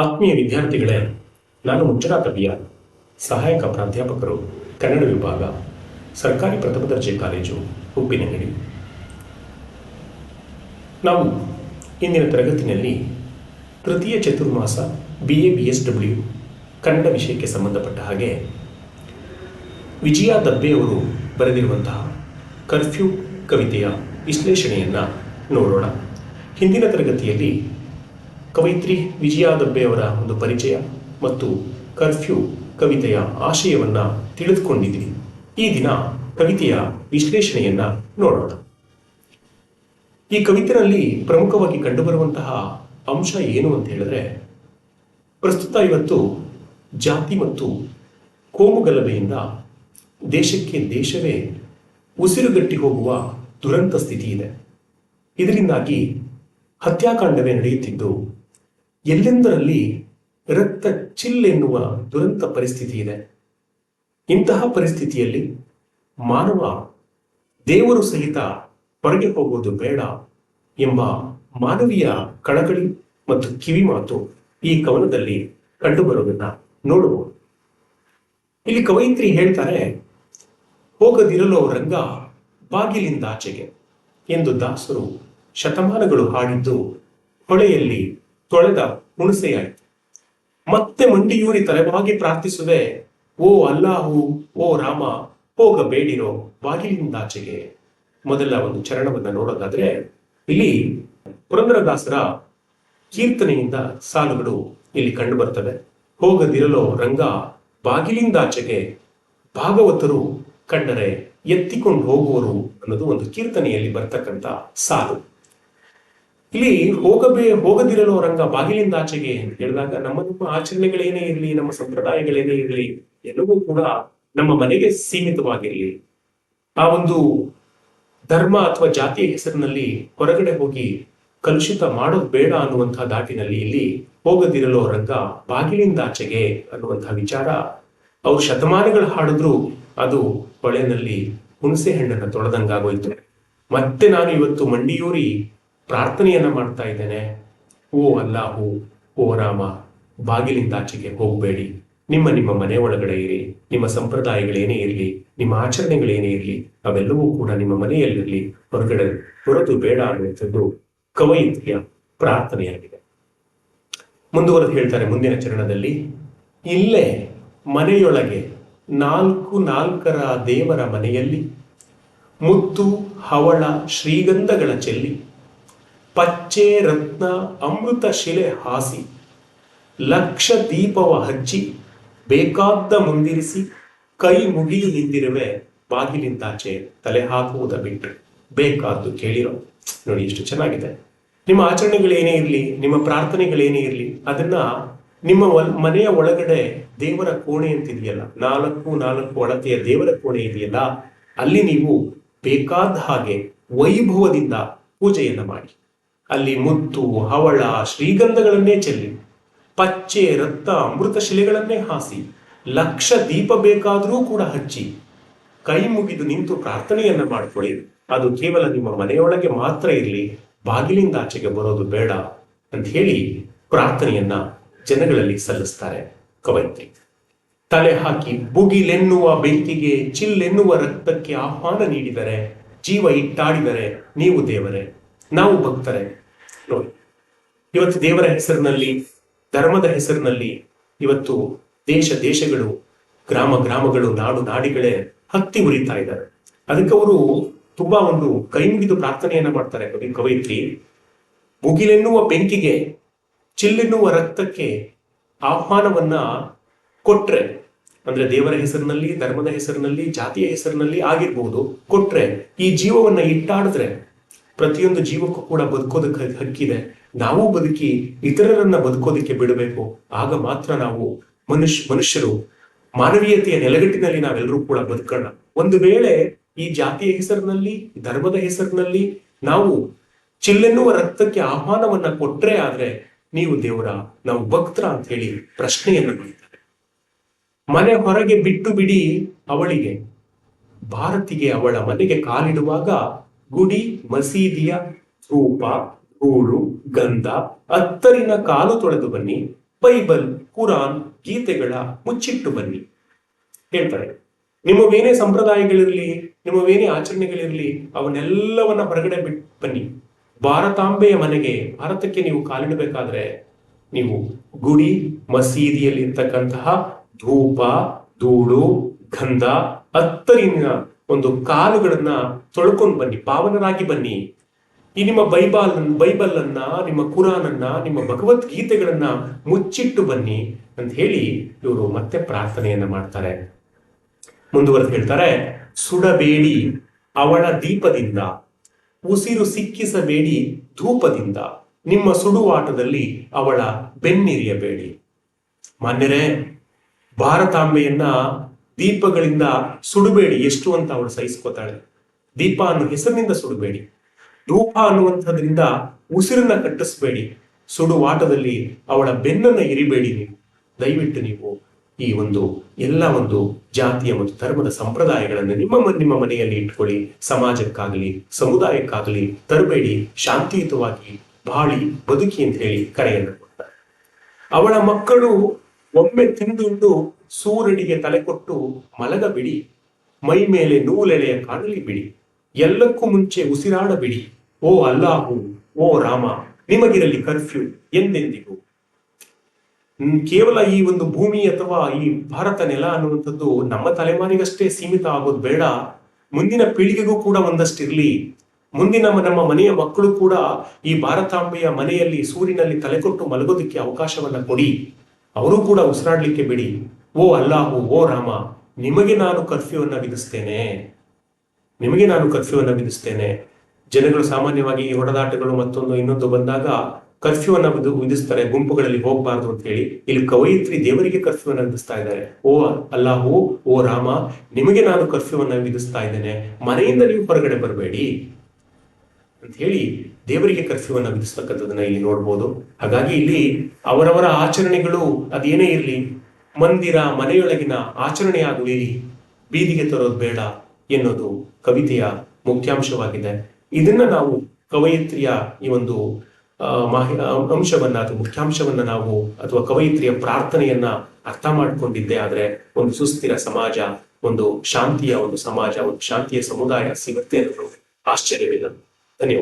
ಆತ್ಮೀಯ ವಿದ್ಯಾರ್ಥಿಗಳೇ, ನಾನು ಮಂಜುನಾಥ ಬಿಯ ಸಹಾಯಕ ಪ್ರಾಧ್ಯಾಪಕರು, ಕನ್ನಡ ವಿಭಾಗ, ಸರ್ಕಾರಿ ಪ್ರಥಮ ದರ್ಜೆ ಕಾಲೇಜು ಉಪ್ಪಿನಂಗಡಿ. ನಾವು ಇಂದಿನ ತರಗತಿಯಲ್ಲಿ ತೃತೀಯ Chaturmasa B A B S W Kannada ವಿಷಯಕ್ಕೆ ಸಂಬಂಧಪಟ್ಟ ಹಾಗೆ ವಿಜಯ ದಬ್ಬೆಯವರು ಬರೆದಿರುವಂತಹ ಕರ್ಫ್ಯೂ ಕವಿತೆಯ ವಿಶ್ಲೇಷಣೆಯನ್ನು ನೋಡೋಣ. ಹಿಂದಿನ ತರಗತಿಯಲ್ಲಿ ಕವಯಿತ್ರಿ ವಿಜಯ ದಬ್ಬೆಯವರ ಒಂದು ಪರಿಚಯ ಮತ್ತು ಕರ್ಫ್ಯೂ ಕವಿತೆಯ ಆಶಯವನ್ನ ತಿಳಿದುಕೊಂಡಿದ್ವಿ. ಈ ದಿನ ಕವಿತೆಯ ವಿಶ್ಲೇಷಣೆಯನ್ನ ನೋಡೋಣ. ಈ ಕವಿತೆಯಲ್ಲಿ ಪ್ರಮುಖವಾಗಿ ಕಂಡುಬರುವಂತಹ ಅಂಶ ಏನು ಅಂತ ಹೇಳಿದ್ರೆ, ಪ್ರಸ್ತುತ ಇವತ್ತು ಜಾತಿ ಮತ್ತು ಕೋಮುಗಲಭೆಯಿಂದ ದೇಶಕ್ಕೆ ದೇಶವೇ ಉಸಿರುಗಟ್ಟಿ ಹೋಗುವ ದುರಂತ ಸ್ಥಿತಿ ಇದೆ. ಇದರಿಂದಾಗಿ ಹತ್ಯಾಕಾಂಡವೇ ನಡೆಯುತ್ತಿದ್ದು ಎಲ್ಲೆಂದರಲ್ಲಿ ರಕ್ತ ಚಿಲ್ ಎನ್ನುವ ದುರಂತ ಪರಿಸ್ಥಿತಿ ಇದೆ? ಇಂತಹ ಪರಿಸ್ಥಿತಿಯಲ್ಲಿ ಮಾನವ ದೇವರು ಸಹಿತ ಹೊರಗೆ ಹೋಗುವುದು ಬೇಡ ಎಂಬ ಮಾನವೀಯ ಕಳಕಳಿ ಮತ್ತು ಕಿವಿ ಮಾತು ಈ ಕವನದಲ್ಲಿ ಕಂಡುಬರುವುದನ್ನ ನೋಡಬಹುದು. ಇಲ್ಲಿ ಕವಯಿತ್ರಿ ಹೇಳ್ತಾರೆ, ಹೋಗದಿರಲು ರಂಗ ಬಾಗಿಲಿಂದಾಚೆಗೆ ಎಂದು ದಾಸರು ಶತಮಾನಗಳು ಹಾಡಿದ್ದು ಹೊಳೆಯಲ್ಲಿ ತೊಳೆದ ಹುಣಸೆಯಾಯಿತು ಮತ್ತೆ ಮಂಡಿಯೂರಿ ತಲೆಬಾಗಿ ಪ್ರಾರ್ಥಿಸುವೆ, ಓ ಅಲ್ಲಾಹು, ಓ ರಾಮ ಹೋಗಬೇಡಿರೋ ಬಾಗಿಲಿಂದಾಚೆಗೆ. ಮೊದಲ ಒಂದು ಚರಣವನ್ನ ನೋಡೋದಾದ್ರೆ, ಇಲ್ಲಿ ಪುರಂದರದಾಸರ ಕೀರ್ತನೆಯಿಂದ ಸಾಲುಗಳು ಇಲ್ಲಿ ಕಂಡು ಬರ್ತವೆ. ಹೋಗದಿರಲೋ ರಂಗ, ಬಾಗಿಲಿಂದಾಚೆಗೆ ಭಾಗವತರು ಕಂಡರೆ ಎತ್ತಿಕೊಂಡು ಹೋಗುವರು ಅನ್ನೋದು ಒಂದು ಕೀರ್ತನೆಯಲ್ಲಿ ಬರ್ತಕ್ಕಂಥ ಸಾಲು. ಇಲ್ಲಿ ಹೋಗಬೇ, ಹೋಗದಿರಲು ರಂಗ ಬಾಗಿಲಿಂದ ಆಚೆಗೆ ಅಂತ ಹೇಳಿದಾಗ ನಮ್ಮ ನಮ್ಮ ಆಚರಣೆಗಳೇನೇ ಇರಲಿ, ನಮ್ಮ ಸಂಪ್ರದಾಯಗಳೇನೇ ಇರಲಿ, ಎಲ್ಲವೂ ಕೂಡ ನಮ್ಮ ಮನೆಗೆ ಸೀಮಿತವಾಗಿರಲಿ. ಆ ಒಂದು ಧರ್ಮ ಅಥವಾ ಜಾತಿಯ ಹೆಸರಿನಲ್ಲಿ ಹೊರಗಡೆ ಹೋಗಿ ಕಲುಷಿತ ಮಾಡೋದು ಬೇಡ ಅನ್ನುವಂತಹ ದಾಟಿನಲ್ಲಿ ಇಲ್ಲಿ ಹೋಗದಿರಲು ರಂಗ ಬಾಗಿಲಿಂದ ಆಚೆಗೆ ಅನ್ನುವಂತಹ ವಿಚಾರ. ಅವ್ರು ಶತಮಾನಗಳು ಹಾಡಿದ್ರು ಅದು ಹೊಳೆನಲ್ಲಿ ಹುಣಸೆ ಹಣ್ಣನ್ನು ತೊಳೆದಂಗಾಗೋಯ್ತು. ಮತ್ತೆ ನಾನು ಇವತ್ತು ಮಂಡಿಯೂರಿ ಪ್ರಾರ್ಥನೆಯನ್ನ ಮಾಡ್ತಾ ಇದ್ದೇನೆ. ಓ ಅಲ್ಲಾಹು, ಓ ರಾಮ ಬಾಗಿಲಿಂದಾಚೆಗೆ ಹೋಗಬೇಡಿ. ನಿಮ್ಮ ನಿಮ್ಮ ಮನೆ ಒಳಗಡೆ ಇರಿ, ನಿಮ್ಮ ಸಂಪ್ರದಾಯಗಳೇನೇ ಇರಲಿ, ನಿಮ್ಮ ಆಚರಣೆಗಳೇನೇ ಇರಲಿ, ಅವೆಲ್ಲವೂ ಕೂಡ ನಿಮ್ಮ ಮನೆಯಲ್ಲಿರಲಿ, ಹೊರಗಡೆ ಹೊರತು ಬೇಡ ಅನ್ನುವಂಥದ್ದು ಕವಯಿತ್ರಿಯ ಪ್ರಾರ್ಥನೆಯಾಗಿದೆ. ಮುಂದುವರೆದು ಹೇಳ್ತಾರೆ ಮುಂದಿನ ಚರಣದಲ್ಲಿ, ಇಲ್ಲೇ ಮನೆಯೊಳಗೆ ನಾಲ್ಕು ನಾಲ್ಕರ ದೇವರ ಮನೆಯಲ್ಲಿ ಮುತ್ತು ಹವಳ ಶ್ರೀಗಂಧಗಳ ಚೆಲ್ಲಿ ಪಚ್ಚೆ ರತ್ನ ಅಮೃತ ಶಿಲೆ ಹಾಸಿ, ಲಕ್ಷ ದೀಪವ ಹಚ್ಚಿ ಬೇಕಾದ ಮುಂದಿರಿಸಿ, ಕೈ ಮುಗಿಯು ನಿಂತಿರುವೆ ಬಾಗಿಲಿಂದಾಚೆ ತಲೆ ಹಾಕುವುದ ಬಿಟ್ಟು ಬೇಕಾದ್ದು ಕೇಳಿರೋ. ನೋಡಿ ಎಷ್ಟು ಚೆನ್ನಾಗಿದೆ. ನಿಮ್ಮ ಆಚರಣೆಗಳೇನೇ ಇರಲಿ, ನಿಮ್ಮ ಪ್ರಾರ್ಥನೆಗಳೇನೇ ಇರಲಿ, ಅದನ್ನ ನಿಮ್ಮ ಮನೆಯ ಒಳಗಡೆ ದೇವರ ಕೋಣೆ ಅಂತಿದೆಯಲ್ಲ, ನಾಲ್ಕು ನಾಲ್ಕು ಅಳತೆಯ ದೇವರ ಕೋಣೆ ಇದೆಯಲ್ಲ, ಅಲ್ಲಿ ನೀವು ಬೇಕಾದ ಹಾಗೆ ವೈಭವದಿಂದ ಪೂಜೆಯನ್ನು ಮಾಡಿ. ಅಲ್ಲಿ ಮುತ್ತು, ಹವಳ, ಶ್ರೀಗಂಧಗಳನ್ನೇ ಚೆಲ್ಲಿ, ಪಚ್ಚೆ, ರಕ್ತ, ಅಮೃತ ಶಿಲೆಗಳನ್ನೇ ಹಾಸಿ, ಲಕ್ಷ ದೀಪ ಬೇಕಾದರೂ ಕೂಡ ಹಚ್ಚಿ, ಕೈ ಮುಗಿದು ನಿಂತು ಪ್ರಾರ್ಥನೆಯನ್ನ ಮಾಡಿಕೊಳ್ಳಿ. ಅದು ಕೇವಲ ನಿಮ್ಮ ಮನೆಯೊಳಗೆ ಮಾತ್ರ ಇರಲಿ, ಬಾಗಿಲಿಂದ ಆಚೆಗೆ ಬರೋದು ಬೇಡ ಅಂತ ಹೇಳಿ ಪ್ರಾರ್ಥನೆಯನ್ನ ಜನಗಳಲ್ಲಿ ಸಲ್ಲಿಸ್ತಾರೆ ಕವಯಿತ್ರಿ ತಲೆ ಹಾಕಿ ಬುಗಿಲೆನ್ನುವ ಬೆಂಕಿಗೆ, ಚಿಲ್ಲೆನ್ನುವ ರಕ್ತಕ್ಕೆ ಆಹ್ವಾನ ನೀಡಿದರೆ, ಜೀವ ಇಟ್ಟಾಡಿದರೆ ನೀವು ದೇವರೇ. ನಾವು ಭಕ್ತರೇ, ನೋಡಿ, ಇವತ್ತು ದೇವರ ಹೆಸರಿನಲ್ಲಿ, ಧರ್ಮದ ಹೆಸರಿನಲ್ಲಿ ಇವತ್ತು ದೇಶ ದೇಶಗಳು, ಗ್ರಾಮ ಗ್ರಾಮಗಳು, ನಾಡು ನಾಡಿಗಳೇ ಹತ್ತಿ ಉರಿತಾ ಇದ್ದಾರೆ. ಅದಕ್ಕೆ ಅವರು ತುಂಬಾ ಒಂದು ಕೈ ಮುಗಿದು ಪ್ರಾರ್ಥನೆಯನ್ನ ಮಾಡ್ತಾರೆ, ಕವಿ ಕವಯಿತ್ರಿ. ಮುಗಿಲೆನ್ನುವ ಬೆಂಕಿಗೆ, ಚಿಲ್ಲೆನ್ನುವ ರಕ್ತಕ್ಕೆ ಆಹ್ವಾನವನ್ನ ಕೊಟ್ರೆ, ಅಂದ್ರೆ ದೇವರ ಹೆಸರಿನಲ್ಲಿ, ಧರ್ಮದ ಹೆಸರಿನಲ್ಲಿ, ಜಾತಿಯ ಹೆಸರಿನಲ್ಲಿ ಆಗಿರ್ಬಹುದು ಕೊಟ್ರೆ, ಈ ಜೀವವನ್ನ ಇಟ್ಟಾಡಿದ್ರೆ ಪ್ರತಿಯೊಂದು ಜೀವಕ್ಕೂ ಕೂಡ ಬದುಕೋದಕ್ಕೆ ಹಕ್ಕಿದೆ. ನಾವು ಬದುಕಿ ಇತರರನ್ನ ಬದುಕೋದಕ್ಕೆ ಬಿಡಬೇಕು. ಆಗ ಮಾತ್ರ ನಾವು ಮನುಷ್ಯ, ಮನುಷ್ಯರು ಮಾನವೀಯತೆಯ ನೆಲೆಗಟ್ಟಿನಲ್ಲಿ ನಾವೆಲ್ಲರೂ ಕೂಡ ಬದುಕೋಣ. ಒಂದು ವೇಳೆ ಈ ಜಾತಿಯ ಹೆಸರಿನಲ್ಲಿ ಧರ್ಮದ ಹೆಸರಿನಲ್ಲಿ ನಾವು ಚಿಲ್ಲೆನ್ನುವ ರಕ್ತಕ್ಕೆ ಆಹ್ವಾನವನ್ನ ಕೊಟ್ರೆ ಆದ್ರೆ ನೀವು ದೇವರ, ನಾವು ಭಕ್ತರ ಅಂತ ಹೇಳಿ ಪ್ರಶ್ನೆಯನ್ನು ಮಾಡಿದ್ದಾರೆ ಮನೆ ಹೊರಗೆ ಬಿಟ್ಟು ಬಿಡಿ ಅವಳಿಗೆ, ಭಾರತಿಗೆ ಅವಳ ಮನೆಗೆ ಕಾಲಿಡುವಾಗ ಗುಡಿ, ಮಸೀದಿಯ ಧೂಪ ಧೂಳು ಗಂಧ ಅತ್ತರಿನ ಕಾಲು ತೊಳೆದು ಬನ್ನಿ. ಬೈಬಲ್, ಕುರಾನ್, ಗೀತೆಗಳ ಮುಚ್ಚಿಟ್ಟು ಬನ್ನಿ. ಹೇಳ್ತಾರೆ ನಿಮ್ಮವೇನೇ ಸಂಪ್ರದಾಯಗಳಿರಲಿ ನಿಮ್ಮವೇನೇ ಆಚರಣೆಗಳಿರಲಿ, ಅವನ್ನೆಲ್ಲವನ್ನ ಹೊರಗಡೆ ಬಿಟ್ಟು ಬನ್ನಿ. ಭಾರತಾಂಬೆಯ ಮನೆಗೆ ಭಾರತಕ್ಕೆ ನೀವು ಕಾಲಿಡಬೇಕಾದ್ರೆ, ನೀವು ಗುಡಿ ಮಸೀದಿಯಲ್ಲಿ ಇರ್ತಕ್ಕಂತಹ ಧೂಪ, ಧೂಳು, ಗಂಧ ಅತ್ತರಿನ ಒಂದು ಕಾಲುಗಳನ್ನ ತೊಳ್ಕೊಂಡು ಬನ್ನಿ, ಪಾವನರಾಗಿ ಬನ್ನಿ. ಈ ನಿಮ್ಮ ಬೈಬಾಲ್ ಬೈಬಲ್ ಅನ್ನ ನಿಮ್ಮ ಕುರಾನನ್ನ, ನಿಮ್ಮ ಭಗವದ್ಗೀತೆಗಳನ್ನ ಮುಚ್ಚಿಟ್ಟು ಬನ್ನಿ ಅಂತ ಹೇಳಿ ಇವರು ಮತ್ತೆ ಪ್ರಾರ್ಥನೆಯನ್ನ ಮಾಡ್ತಾರೆ. ಮುಂದುವರೆದು ಹೇಳ್ತಾರೆ, ಸುಡಬೇಡಿ ಅವಳ ದೀಪದಿಂದ, ಉಸಿರು ಸಿಕ್ಕಿಸಬೇಡಿ ಧೂಪದಿಂದ, ನಿಮ್ಮ ಸುಡುವಾಟದಲ್ಲಿ ಅವಳ ಬೆನ್ನಿರಿಯಬೇಡಿ. ಮಾನ್ಯರೇ, ಭಾರತಾಂಬೆಯನ್ನ ದೀಪಗಳಿಂದ ಸುಡಬೇಡಿ, ಎಷ್ಟು ಅಂತ ಅವಳು ಸಹಿಸ್ಕೋತಾಳೆ. ದೀಪ ಅನ್ನೋ ಹೆಸರಿನಿಂದ ಸುಡಬೇಡಿ. ಧೂಪ ಅನ್ನುವಂಥದ್ರಿಂದ ಉಸಿರನ್ನ ಕಟ್ಟಿಸ್ಬೇಡಿ. ಸುಡುವಾಟದಲ್ಲಿ ಅವಳ ಬೆನ್ನನ್ನ ಇರಿಬೇಡಿ ನೀವು. ದಯವಿಟ್ಟು ನೀವು ಈ ಒಂದು ಎಲ್ಲ ಒಂದು ಜಾತಿಯ ಮತ್ತು ಧರ್ಮದ ಸಂಪ್ರದಾಯಗಳನ್ನು ನಿಮ್ಮ ನಿಮ್ಮ ಮನೆಯಲ್ಲಿ ಇಟ್ಕೊಳ್ಳಿ. ಸಮಾಜಕ್ಕಾಗಲಿ, ಸಮುದಾಯಕ್ಕಾಗಲಿ ತರಬೇಡಿ. ಶಾಂತಿಯುತವಾಗಿ ಬಾಳಿ, ಬದುಕಿ ಅಂತ ಹೇಳಿ ಕರೆಯನ್ನು ಕೊಡ್ತಾರೆ. ಅವಳ ಮಕ್ಕಳು ಒಮ್ಮೆ ತಿಂದುಂಡು ಸೂರ್ಯನಿಗೆ ತಲೆ ಕೊಟ್ಟು ಮಲಗಬಿಡಿ ಮೈ ಮೇಲೆ ನೂಲೆಳೆಯ ಕಾಣಲಿ ಬಿಡಿ. ಎಲ್ಲಕ್ಕೂ ಮುಂಚೆ ಉಸಿರಾಡಬಿಡಿ ಓ ಅಲ್ಲಾಹು, ಓ ರಾಮ, ನಿಮಗಿರಲಿ ಕರ್ಫ್ಯೂ ಎಂದೆಂದಿಗೂ. ಕೇವಲ ಈ ಒಂದು ಭೂಮಿ ಅಥವಾ ಈ ಭಾರತ ನೆಲ ಅನ್ನುವಂಥದ್ದು ನಮ್ಮ ತಲೆಮಾರಿಗಷ್ಟೇ ಸೀಮಿತ ಆಗೋದು ಬೇಡ. ಮುಂದಿನ ಪೀಳಿಗೆಗೂ ಕೂಡ ಒಂದಷ್ಟಿರಲಿ. ಮುಂದಿನ ನಮ್ಮ ಮನೆಯ ಮಕ್ಕಳು ಕೂಡ ಈ ಭಾರತಾಂಬೆಯ ಮನೆಯಲ್ಲಿ ಸೂರಿನಲ್ಲಿ ತಲೆಕೊಟ್ಟು ಮಲಗೋದಕ್ಕೆ ಅವಕಾಶವನ್ನ ಕೊಡಿ. ಅವರು ಕೂಡ ಉಸಿರಾಡ್ಲಿಕ್ಕೆ ಬಿಡಿ. ಓ ಅಲ್ಲಾಹು, ಓ ರಾಮ, ನಿಮಗೆ ನಾನು ಕರ್ಫ್ಯೂವನ್ನು ವಿಧಿಸ್ತೇನೆ. ನಿಮಗೆ ನಾನು ಕರ್ಫ್ಯೂವನ್ನು ವಿಧಿಸ್ತೇನೆ. ಜನಗಳು ಸಾಮಾನ್ಯವಾಗಿ ಈ ಹೊಡೆದಾಟಗಳು ಮತ್ತೊಂದು ಇನ್ನೊಂದು ಬಂದಾಗ ಕರ್ಫ್ಯೂ ಅನ್ನ ವಿಧು- ವಿಧಿಸ್ತಾರೆ, ಗುಂಪುಗಳಲ್ಲಿ ಹೋಗಬಾರ್ದು ಅಂತ ಹೇಳಿ ಇಲ್ಲಿ ಕವಯಿತ್ರಿ ದೇವರಿಗೆ ಕರ್ಫ್ಯೂ ಅನ್ನ ವಿಧಿಸ್ತಾ ಇದ್ದಾರೆ. ಓ ಅಲ್ಲಾಹು, ಓ ರಾಮ, ನಿಮಗೆ ನಾನು ಕರ್ಫ್ಯೂ ಅನ್ನ ವಿಧಿಸ್ತಾ ಇದ್ದೇನೆ. ಮನೆಯಿಂದ ನೀವು ಹೊರಗಡೆ ಬರಬೇಡಿ ಅಂತ ಹೇಳಿ ದೇವರಿಗೆ ಕರ್ಫ್ಯೂ ಅನ್ನ ವಿಧಿಸ್ತಕ್ಕಂಥದ್ದನ್ನ ಇಲ್ಲಿ ನೋಡ್ಬೋದು. ಹಾಗಾಗಿ ಇಲ್ಲಿ ಅವರವರ ಆಚರಣೆಗಳು ಅದೇನೇ ಇರಲಿ ಮಂದಿರ ಮನೆಯೊಳಗಿನ ಆಚರಣೆಯಾಗುವಿರಿ. ಬೀದಿಗೆ ತರೋದು ಬೇಡ ಎನ್ನುವುದು ಕವಿತೆಯ ಮುಖ್ಯಾಂಶವಾಗಿದೆ. ಇದನ್ನ ನಾವು ಕವಯಿತ್ರಿಯ ಈ ಒಂದು ಮಾಹಿ ಅಂಶವನ್ನ ಅಥವಾ ಮುಖ್ಯಾಂಶವನ್ನ ನಾವು ಅಥವಾ ಕವಯಿತ್ರಿಯ ಪ್ರಾರ್ಥನೆಯನ್ನ ಅರ್ಥ ಮಾಡಿಕೊಂಡಿದ್ದೆ ಆದ್ರೆ ಒಂದು ಸುಸ್ಥಿರ ಸಮಾಜ, ಒಂದು ಶಾಂತಿಯ ಒಂದು ಸಮಾಜ, ಒಂದು ಶಾಂತಿಯ ಸಮುದಾಯ ಸಿಗುತ್ತೆ ಅನ್ನೋದು ಆಶ್ಚರ್ಯವಿಲ್ಲ. ಧನ್ಯವಾದ.